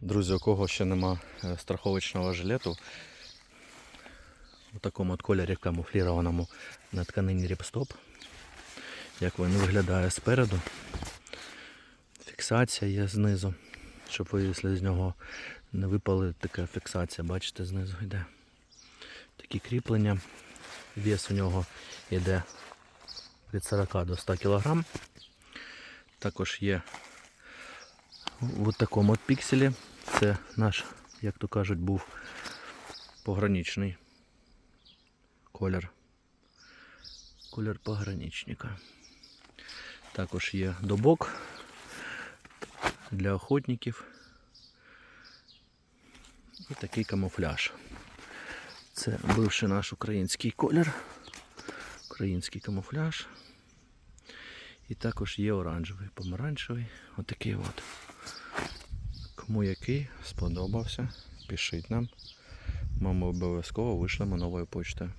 Друзі, у кого ще нема е, страховочного жилету, у такому от кольорі камуфлірованому на тканині ріпстоп, як він виглядає спереду. Фіксація є знизу, щоб ви, з нього не випали, така фіксація, бачите, знизу йде. Такі кріплення. Вес у нього йде від 40 до 100 кг. Також є в такому от пікселі. Це наш, як то кажуть, був пограничний колір. Колір пограничника. Також є добок для охотників. І такий камуфляж. Це бивший наш український колір. Український камуфляж. І також є оранжевий, помаранчевий. Отакий от. Кому який сподобався, пишіть нам. Ми обов'язково вишлемо новою почтою.